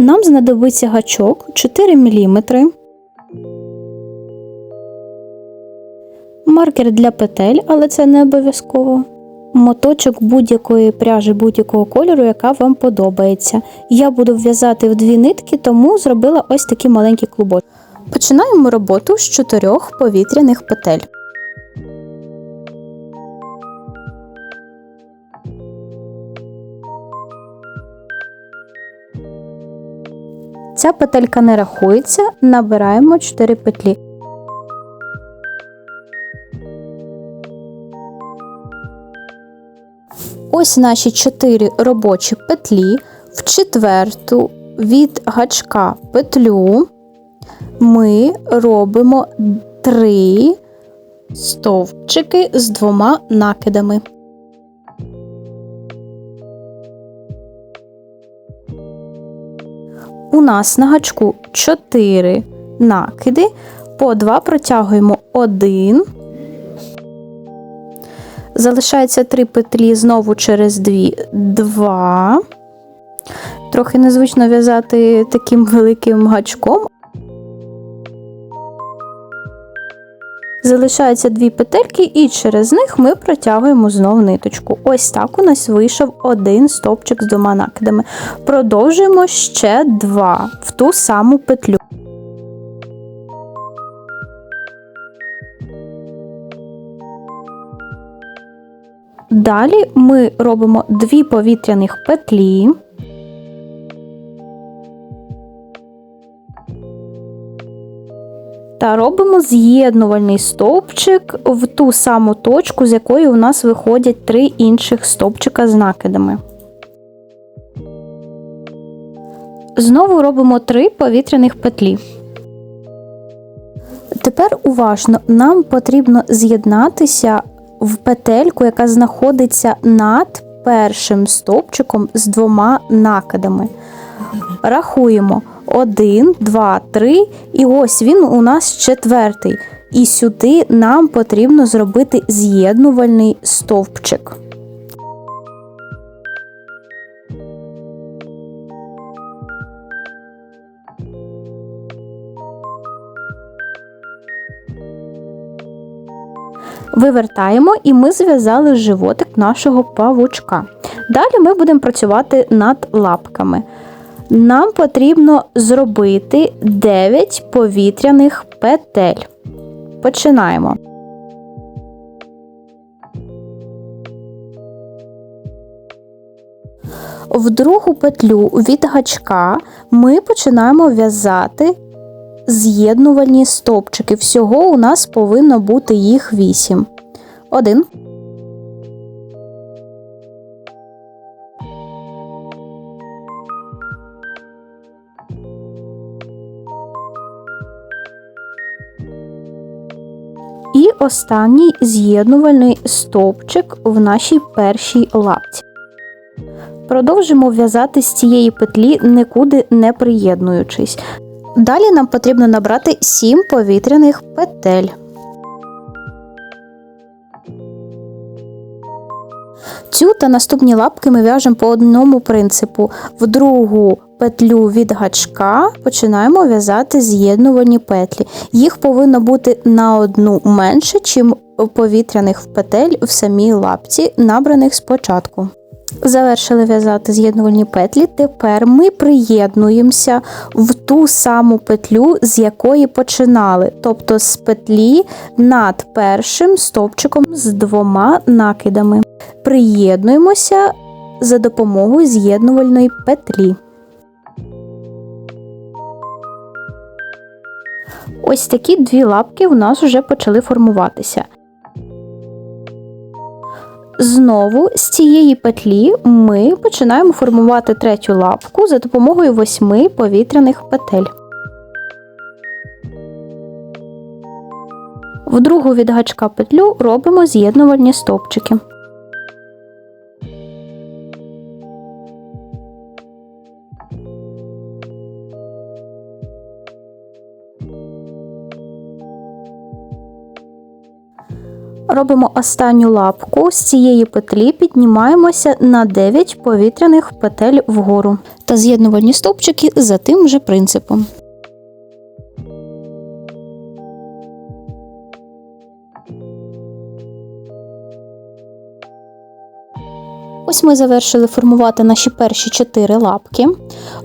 Нам знадобиться гачок 4 мм, маркер для петель, але це не обов'язково. Моточок будь-якої пряжі будь-якого кольору, яка вам подобається. Я буду в'язати в дві нитки, тому зробила ось такі маленькі клубочки. Починаємо роботу з чотирьох повітряних петель. Ця петелька не рахується, набираємо 4 петлі. Ось наші 4 робочі петлі. В четверту від гачка петлю ми робимо 3 стовпчики з двома накидами. У нас на гачку 4 накиди, по 2 протягуємо 1. Залишається 3 петлі знову через 2 2. Трохи незвично в'язати таким великим гачком. Залишаються дві петельки, і через них ми протягуємо знову ниточку. Ось так у нас вийшов один стовпчик з двома накидами. Продовжуємо ще два в ту саму петлю. Далі ми робимо дві повітряних петлі. Та робимо з'єднувальний стовпчик в ту саму точку, з якої у нас виходять три інших стовпчика з накидами. Знову робимо три повітряних петлі. Тепер уважно, нам потрібно з'єднатися в петельку, яка знаходиться над першим стовпчиком з двома накидами. Рахуємо 1, 2, 3, і ось він у нас четвертий. І сюди нам потрібно зробити з'єднувальний стовпчик. Вивертаємо і ми зв'язали животик нашого павучка. Далі ми будемо працювати над лапками. Нам потрібно зробити 9 повітряних петель. Починаємо. В другу петлю від гачка ми починаємо в'язати з'єднувальні стовпчики. Всього у нас повинно бути їх 8. Один. І останній з'єднувальний стовпчик в нашій першій лапці. Продовжимо в'язати з цієї петлі, нікуди не приєднуючись. Далі нам потрібно набрати 7 повітряних петель. Цю та наступні лапки ми в'яжемо по одному принципу. В другу петлю від гачка починаємо в'язати з'єднувані петлі. Їх повинно бути на одну менше, чим повітряних петель в самій лапці, набраних спочатку. Завершили в'язати з'єднувальні петлі. Тепер ми приєднуємося в ту саму петлю, з якої починали, тобто з петлі над першим стовпчиком з двома накидами. Приєднуємося за допомогою з'єднувальної петлі. Ось такі дві лапки у нас вже почали формуватися. Знову з цієї петлі ми починаємо формувати третю лапку за допомогою восьми повітряних петель. В другу від гачка петлю робимо з'єднувальні стовпчики. Робимо останню лапку, з цієї петлі піднімаємося на 9 повітряних петель вгору. та з'єднувальні стовпчики за тим же принципом. Ось ми завершили формувати наші перші чотири лапки.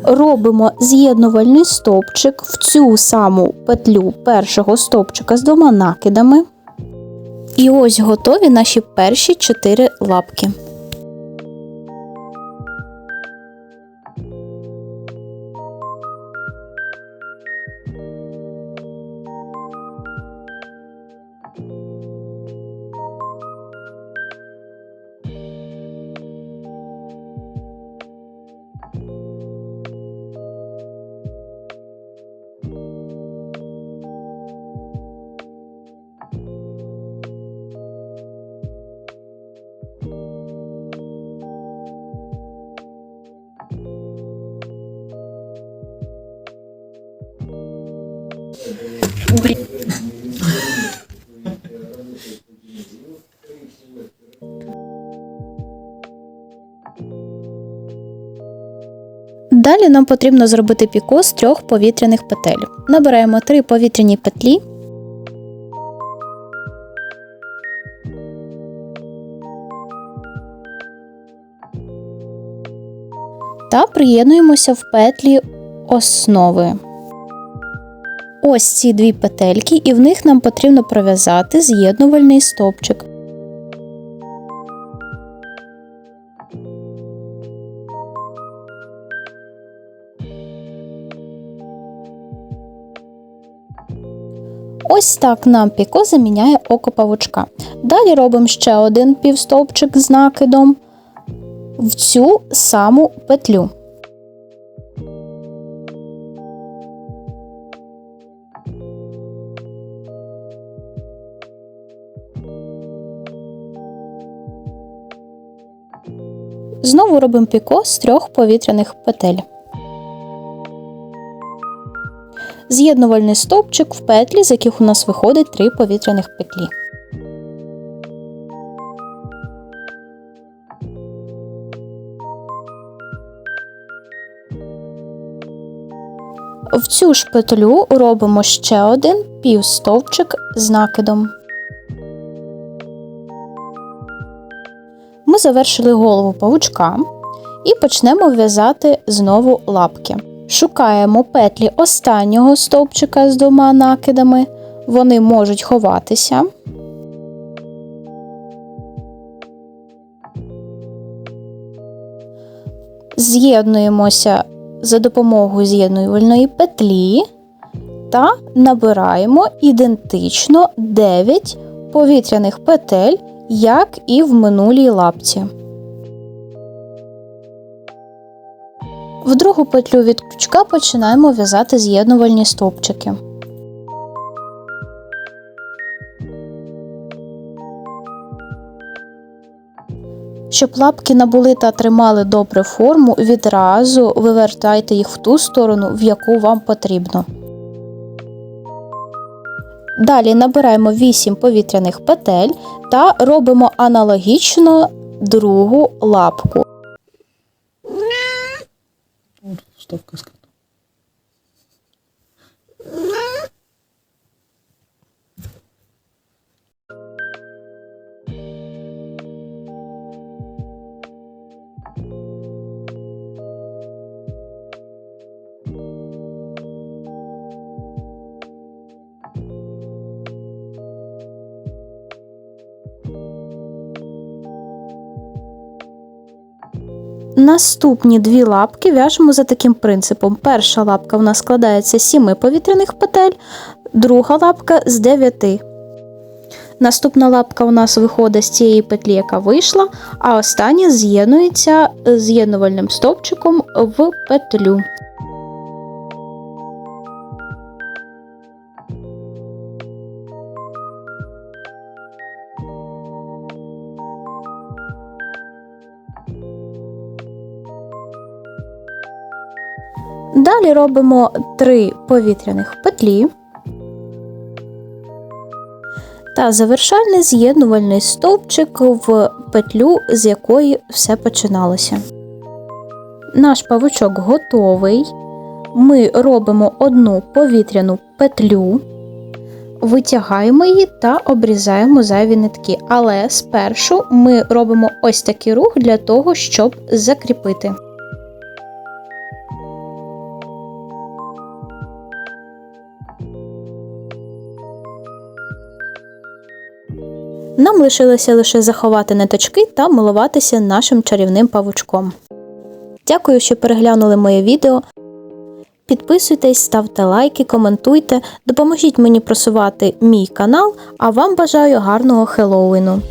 Робимо з'єднувальний стовпчик в цю саму петлю першого стовпчика з двома накидами. І ось готові наші перші чотири лапки. Далі нам потрібно зробити піко з трьох повітряних петель. Набираємо три повітряні петлі. Та приєднуємося в петлі основи. Ось ці дві петельки, і в них нам потрібно пров'язати з'єднувальний стовпчик. Ось так нам піко заміняє око павучка. Далі робимо ще один півстовпчик з накидом в цю саму петлю. Знову робимо піко з трьох повітряних петель. З'єднувальний стовпчик в петлі, з яких у нас виходить три повітряних петлі. В цю ж петлю робимо ще один півстовпчик з накидом. Ми завершили голову павучка і почнемо в'язати знову лапки. Шукаємо петлі останнього стовпчика з двома накидами. Вони можуть ховатися. З'єднуємося за допомогою з'єднувальної петлі та набираємо ідентично 9 повітряних петель, як і в минулій лапці. В другу петлю від крючка починаємо в'язати з'єднувальні стовпчики. Щоб лапки набули та тримали добре форму, відразу вивертайте їх в ту сторону, в яку вам потрібно. Далі набираємо 8 повітряних петель та робимо аналогічно другу лапку. Вставка Наступні дві лапки в'яжемо за таким принципом. Перша лапка в нас складається з 7 повітряних петель, друга лапка з 9. Наступна лапка у нас виходить з цієї петлі, яка вийшла, а остання з'єднується з'єднувальним стовпчиком в петлю. Далі робимо 3 повітряних петлі та завершальний з'єднувальний стовпчик в петлю, з якої все починалося. наш павучок готовий. Ми робимо одну повітряну петлю, витягаємо її та обрізаємо зайві нитки. Але спершу ми робимо ось такий рух для того, щоб закріпити. Нам лишилося лише заховати ниточки та милуватися нашим чарівним павучком. Дякую, що переглянули моє відео. Підписуйтесь, ставте лайки, коментуйте, допоможіть мені просувати мій канал, а вам бажаю гарного Хеллоуіну!